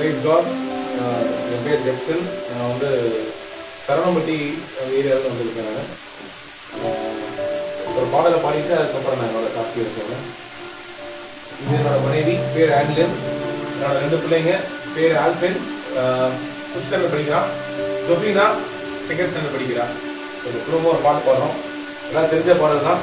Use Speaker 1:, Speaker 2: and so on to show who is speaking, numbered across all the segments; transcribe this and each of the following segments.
Speaker 1: பிரைஸ்லாட் என் பேர் ஜெக்சன். நான் வந்து சரவணம்பட்டி ஏரியாவில் வந்திருக்கேன் நான். ஒரு பாடலை பாடிட்டு அதுக்கப்புறம் நான் என்னோட சாட்சி இருக்கேன் இது என்னோட மனைவி பேர் ஆன்லின் என்னோட ரெண்டு பிள்ளைங்க பேர் ஆல்பின் ஃபிஃப்த் ஸ்டாண்டர்ட் படிக்கிறான் டொபினா செகண்ட் ஸ்டாண்டர்ட் படிக்கிறான் ஸோ இந்த குடும்பம் ஒரு பாட்டு பாடுறோம். எல்லாம் தெரிஞ்ச பாடல் தான்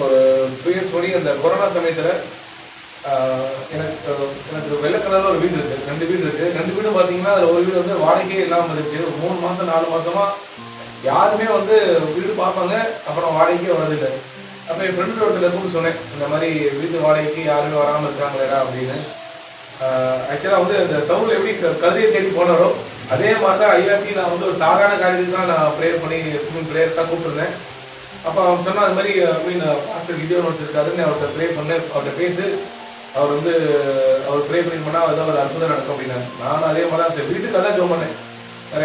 Speaker 1: ஒரு டூ இயர்ஸ் முடி அந்த கொரோனா சமயத்தில் எனக்கு எனக்கு வெள்ளை கலரில் ஒரு வீடு இருக்கு. ரெண்டு வீடு இருக்கு. ரெண்டு வீடும் பார்த்தீங்கன்னா அதில் ஒரு வீடு வந்து வாடகையே இல்லாமல் இருந்துச்சு. ஒரு மூணு மாதம் நாலு மாசமா யாருமே வந்து வீடு பார்ப்பாங்க. அப்புறம் வாடகைக்கே வரதில்லை அப்போ என் ஃப்ரெண்டு ஒருத்தர் கூப்பிட்டு சொன்னேன் இந்த மாதிரி வீட்டு வாடகைக்கு யாருமே வராமல் இருக்காங்களேடா அப்படின்னு. ஆக்சுவலாக வந்து அந்த சவுல் எப்படி க- தேடி போனாரோ அதே மாதிரி தான் ஐயாட்டி நான் வந்து ஒரு சாதாரண காரியத்துக்கு தான் நான் ப்ரேயர் பண்ணி ப்ரேயர் தான் கூப்பிட்டுருந்தேன் அப்போ அவர் சொன்னா அது மாதிரி மீன் பாஸ்டர் uh, கிதியோன் ஒருத்தர் இருக்காருன்னு அவர்கிட்ட ப்ரே பண்ணேன். அவர்கிட்ட பேசு அவர் வந்து அவர் ப்ரே பண்ணி பண்ணால் அதான் ஒரு அற்புதம் நடக்கும் அப்படின்னாரு நானும் அதே மாதிரி தான் வீட்டுக்கு அதான் ஜோம் பண்ணேன்.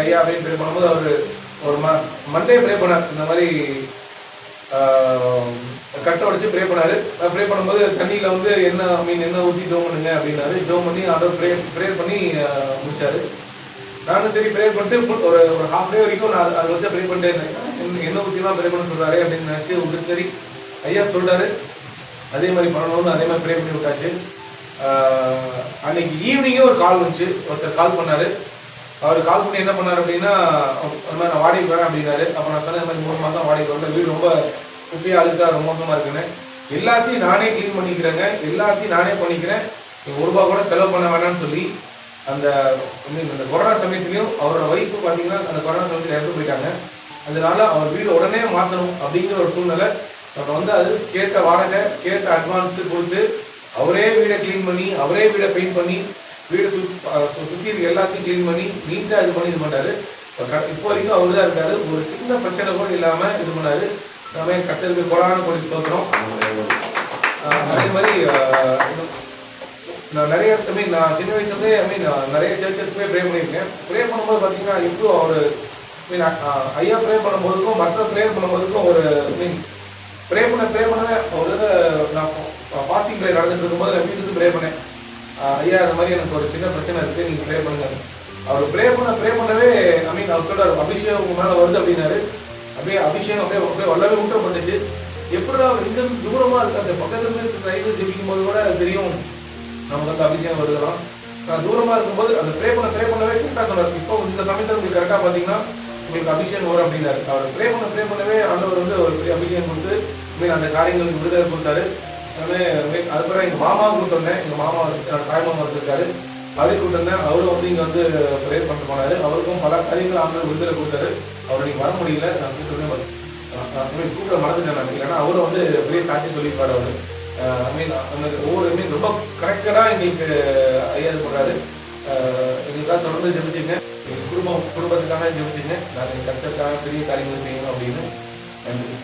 Speaker 1: ஐயா அப்படின்னு ப்ரே பண்ணும்போது அவர் ஒரு ம மண்டே ப்ரே பண்ணார். இந்த மாதிரி கட்டை உடைச்சு ப்ரே பண்ணாரு. ப்ரே பண்ணும்போது தண்ணியில் வந்து என்ன மீன் என்ன ஊற்றி ஜோம் பண்ணுங்க அப்படின்னாரு. ஜோம் பண்ணி அதை ப்ரே ப்ரே பண்ணி முடிச்சாரு. நானும் சரி ப்ரே பண்ணிட்டு ஒரு ஒரு ஹாஃப் டே வரைக்கும் நான் அதை வச்சு ப்ரே பண்ணிட்டே இருந்தேன். என்ன- என்ன ஊற்றிலாம் ப்ரே பண்ண சொல்கிறாரு அப்படின்னு நினச்சி உங்களுக்கு சரி. ஐயா சொல்கிறாரு அதே மாதிரி பண்ணணும்னு அதே மாதிரி ப்ரே பண்ணி விட்டாச்சு. அன்னைக்கு ஈவினிங்கே ஒரு கால் வந்துச்சு. ஒருத்தர் கால் பண்ணாரு. அவர் கால் பண்ணி என்ன பண்ணாரு அப்படின்னா அந்த மாதிரி நான் வாடகை வரேன் அப்படின்னாரு. அப்போ நான் சொன்னேன் மாதிரி மூணு மாதம் வாடகை வரல. வீடு ரொம்ப குப்பையாக அழுக்காக ரொம்ப மோசமாக இருக்குன்னு. எல்லாத்தையும் நானே க்ளீன் பண்ணிக்கிறேங்க. எல்லாத்தையும் நானே பண்ணிக்கிறேன். ஒரு ரூபா கூட செலவு பண்ண வேணாம்னு சொல்லி அந்த I அந்த கொரோனா சமயத்துலேயும் அவரோட ஒய்ஃபு பார்த்தீங்கன்னா அந்த கொரோனா சமயத்தில் இறந்து போயிட்டாங்க. அதனால அவர் வீடு உடனே மாற்றணும் அப்படிங்கிற ஒரு சூழ்நிலை. நம்ம வந்து அது கேட்ட வாடகை கேட்ட அட்வான்ஸ் கொடுத்து அவரே வீடை க்ளீன் பண்ணி அவரே வீடை பெயிண்ட் பண்ணி வீடு சுற்றி சு- சுத்தி இருக்க எல்லாத்தையும் க்ளீன் பண்ணி நீட்டாக இது பண்ணி இது பண்ணாரு. இப்போ வரைக்கும் அவர் தான் இருக்காரு. ஒரு சின்ன பிரச்சனை கூட இல்லாமல் இது பண்ணாரு. நம்ம கட்டருக்கு கொரோனா கொடி ஸ்தோத்திரம். அதே மாதிரி நான் நிறைய ஐ மீன் நான் சின்ன வயசுலேருந்தே ஐ மீன் நிறைய சர்ச்சஸ் போய் ப்ரே பண்ணியிருக்கேன். ப்ரே பண்ணும்போது பார்த்தீங்கன்னா இப்போ அவர் மீன் uh, ஐயா ப்ரே பண்ணும்போதுக்கும் மற்ற ப்ரே பண்ணும்போதுக்கும் ஒரு மீன் ப்ரே பண்ண ப்ரே பண்ணவே ஒரு நான் ஃபாஸ்டிங் ப்ரே நடந்துட்டு இருக்கும்போது நான் வீட்டுக்கு ப்ரே பண்ணேன். ஐயா இந்த மாதிரி எனக்கு ஒரு சின்ன பிரச்சனை இருக்குது நீங்கள் ப்ரே பண்ணுங்க. அவர் ப்ரே பண்ண ப்ரே பண்ணவே ஐ மீன் அவர் சொல்கிறார் அபிஷேகம் உங்கள் மேலே வருது அப்படின்னாரு. அப்படியே அபிஷேகம் அப்படியே அப்படியே வல்லவே ஊட்டப்பட்டுச்சு எப்படிடா இந்த தூரமாக இருக்கு அந்த பக்கத்துல இருந்து ட்ரைவர் ஜெபிக்கும் போது கூட தெரியும் நமக்கு வந்து அபிஷேகம் வருதுலாம் நான் தூரமாக இருக்கும்போது அந்த ப்ரே பண்ண ப்ரே பண்ணவே கரெக்டாக சொன்னார் இப்போ இந்த சமயத்தில் உங்களுக்கு கரெக்டாக பார்த்தீங்கன்னா உங்களுக்கு அபிஷேகம் வரும் அப்படின்னாரு. அவர் ப்ரே பண்ண ப்ரே பண்ணவே ஆண்டவர் வந்து ஒரு பெரிய அபிஷேகம் கொடுத்து மீன் அந்த காரியங்களுக்கு விடுதலை கொடுத்தாரு. அதுக்கப்புறம் எங்கள் மாமா கூப்பிட்டு வந்தேன் எங்கள் மாமா என்னோட தாய் மாமா இருந்திருக்காரு அவர் கூப்பிட்டு அவரும் வந்து இங்கே வந்து ப்ரேயர் பண்ணிட்டு போனாரு. அவருக்கும் பல காரியங்கள் ஆண்டவர் விடுதலை கொடுத்தாரு. அவர் இன்னைக்கு வர முடியல. நான் கூப்பிட்டு கூப்பிட மறந்துட்டேன் நான். இல்லைன்னா அவரும் வந்து பெரிய சாட்சி சொல்லியிருப்பாரு அவர். ஐ மீன் ஒவ்வொரு மீன் ரொம்ப கரெக்டடாக எங்களுக்கு ஐயா இது பண்ணுறாரு இதுதான் தொடர்ந்து ஜெபிச்சுங்க. குடும்பம் குடும்பத்துக்காக ஜெபிச்சுங்க. நாங்கள் கஷ்டத்துக்காக பெரிய காரியங்கள் செய்யணும் அப்படின்னு நன்றி